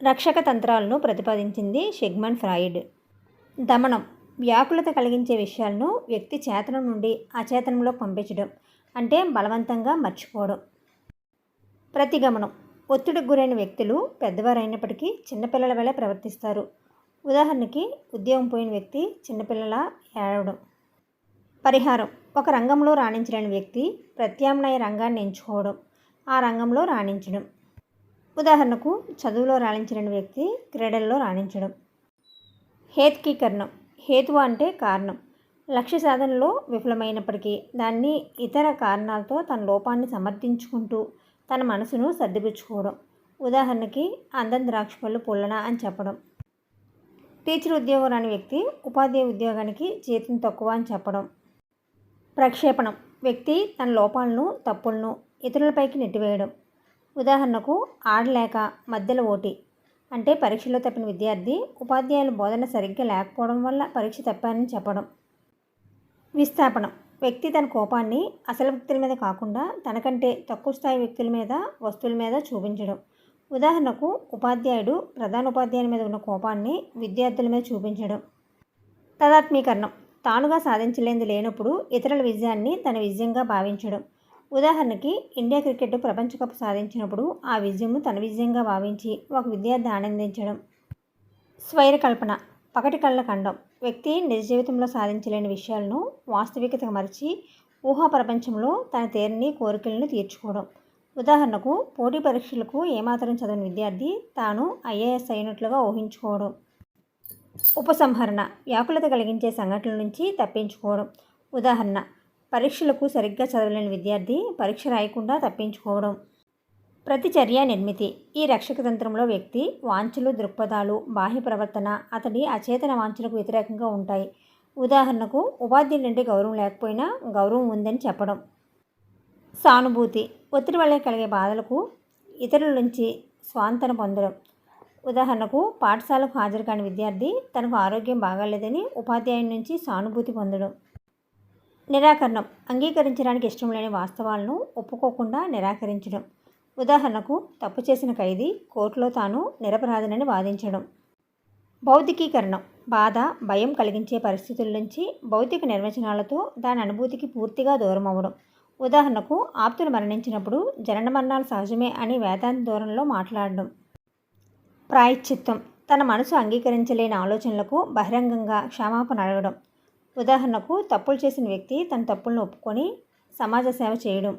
రక్షక తంత్రాలను ప్రతిపాదించింది షెగ్మన్ ఫ్రాయిడ్. దమనం వ్యాకులత కలిగించే విషయాలను వ్యక్తి చేతనం నుండి అచేతనంలోకి పంపించడం అంటే బలవంతంగా మర్చిపోవడం. ప్రతిగమనం ఒత్తిడికి గురైన వ్యక్తులు పెద్దవారైనప్పటికీ చిన్నపిల్లల వలె ప్రవర్తిస్తారు. ఉదాహరణకి ఉద్యోగం పోయిన వ్యక్తి చిన్నపిల్లల ఏడవడం. పరిహారం ఒక రంగంలో రాణించలేని వ్యక్తి ప్రత్యామ్నాయ రంగాన్ని ఎంచుకోవడం ఆ రంగంలో రాణించడం. ఉదాహరణకు చదువులో రాణించలేని వ్యక్తి క్రీడల్లో రాణించడం. హేత్కీకరణం. హేతువ అంటే కారణం. లక్ష్య సాధనలో విఫలమైనప్పటికీ దాన్ని ఇతర కారణాలతో తన లోపాన్ని సమర్థించుకుంటూ తన మనసును సర్దిపుచ్చుకోవడం. ఉదాహరణకి అందం ద్రాక్ష పళ్ళు పుల్లన అని చెప్పడం. టీచర్ ఉద్యోగం రాని వ్యక్తి ఉపాధ్యాయ ఉద్యోగానికి జీతం తక్కువ అని చెప్పడం. ప్రక్షేపణం. వ్యక్తి తన లోపాలను తప్పులను ఇతరులపైకి నెట్టివేయడం. ఉదాహరణకు ఆడలేక మధ్యలో ఓటి అంటే పరీక్షలో తప్పిన విద్యార్థి ఉపాధ్యాయుల బోధన సరిగ్గా లేకపోవడం వల్ల పరీక్ష తప్పానని చెప్పడం. విస్థాపనం. వ్యక్తి తన కోపాన్ని అసలు వ్యక్తుల మీద కాకుండా తనకంటే తక్కువ స్థాయి వ్యక్తుల మీద వస్తువుల మీద చూపించడం. ఉదాహరణకు ఉపాధ్యాయుడు ప్రధాన ఉపాధ్యాయుల మీద ఉన్న కోపాన్ని విద్యార్థుల మీద చూపించడం. తదాత్మీకరణం. తానుగా సాధించలేనిది లేనప్పుడు ఇతరుల విజయాన్ని తన విజయంగా భావించడం. ఉదాహరణకి ఇండియా క్రికెట్ ప్రపంచ కప్ సాధించినప్పుడు ఆ విజయంను తన విజయంగా భావించి ఒక విద్యార్థి ఆనందించడం. స్వైర కల్పన పకటి కళ్ళ ఖండం వ్యక్తి నిజ జీవితంలో సాధించలేని విషయాలను వాస్తవికతగా మరిచి ఊహా ప్రపంచంలో తన తేరిని కోరికలను తీర్చుకోవడం. ఉదాహరణకు పోటీ పరీక్షలకు ఏమాత్రం చదివిన విద్యార్థి తాను ఐఏఎస్ అయినట్లుగా ఊహించుకోవడం. ఉపసంహరణ వ్యాకులత కలిగించే సంఘటనల నుంచి తప్పించుకోవడం. ఉదాహరణ పరీక్షలకు సరిగ్గా చదవలేని విద్యార్థి పరీక్ష రాయకుండా తప్పించుకోవడం. ప్రతిచర్య నిర్మితి. ఈ రక్షక తంత్రంలో వ్యక్తి వాంఛలు దృక్పథాలు బాహ్య ప్రవర్తన అతడి అచేతన వాంఛలకు వ్యతిరేకంగా ఉంటాయి. ఉదాహరణకు ఉపాధ్యాయుల నుండి గౌరవం లేకపోయినా గౌరవం ఉందని చెప్పడం. సానుభూతి. ఒత్తిడి వల్ల కలిగే బాధలకు ఇతరుల నుంచి స్వాంతన పొందడం. ఉదాహరణకు పాఠశాలకు హాజరు కాని విద్యార్థి తనకు ఆరోగ్యం బాగాలేదని ఉపాధ్యాయుని నుంచి సానుభూతి పొందడం. నిరాకరణం అంగీకరించడానికి ఇష్టం లేని వాస్తవాలను ఒప్పుకోకుండా నిరాకరించడం. ఉదాహరణకు తప్పు చేసిన ఖైదీ కోర్టులో తాను నిరపరాధనని వాదించడం. భౌతికీకరణం బాధ భయం కలిగించే పరిస్థితుల నుంచి భౌతిక నిర్వచనాలతో దాని అనుభూతికి పూర్తిగా దూరం అవ్వడం ఉదాహరణకు ఆప్తులు మరణించినప్పుడు జనన మరణాలు సహజమే అని వేదాంత దూరంలో మాట్లాడడం. ప్రాయశ్చిత్తం తన మనసు అంగీకరించలేని ఆలోచనలకు బహిరంగంగా క్షమాపణ అడగడం. ఉదాహరణకు తప్పులు చేసిన వ్యక్తి తన తప్పులను ఒప్పుకొని సమాజ సేవ చేయడం.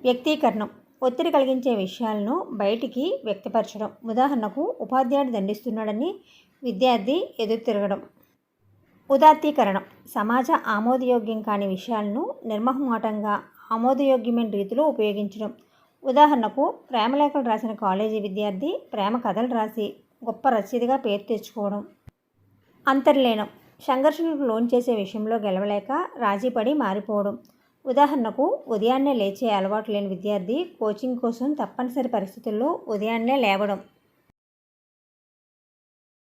వ్యక్తీకరణం. ఒత్తిడి కలిగించే విషయాలను బయటికి వ్యక్తపరచడం. ఉదాహరణకు ఉపాధ్యాయుడు దండిస్తున్నాడని విద్యార్థి ఎదురు తిరగడం ఉదాత్తీకరణం. సమాజ ఆమోదయోగ్యం కాని విషయాలను నిర్మహమాటంగా ఆమోదయోగ్యమైన రీతిలో ఉపయోగించడం. ఉదాహరణకు ప్రేమలేఖలు రాసిన కాలేజీ విద్యార్థి ప్రేమ కథలు రాసి గొప్ప రచయితగా పేరు తెచ్చుకోవడం. అంతర్లీనం. సంఘర్షణకు లోన్ చేసే విషయంలో గెలవలేక రాజీపడి మారిపోవడం. ఉదాహరణకు ఉదయాన్నే లేచే అలవాటు లేని విద్యార్థి కోచింగ్ కోసం తప్పనిసరి పరిస్థితుల్లో ఉదయాన్నే లేవడం.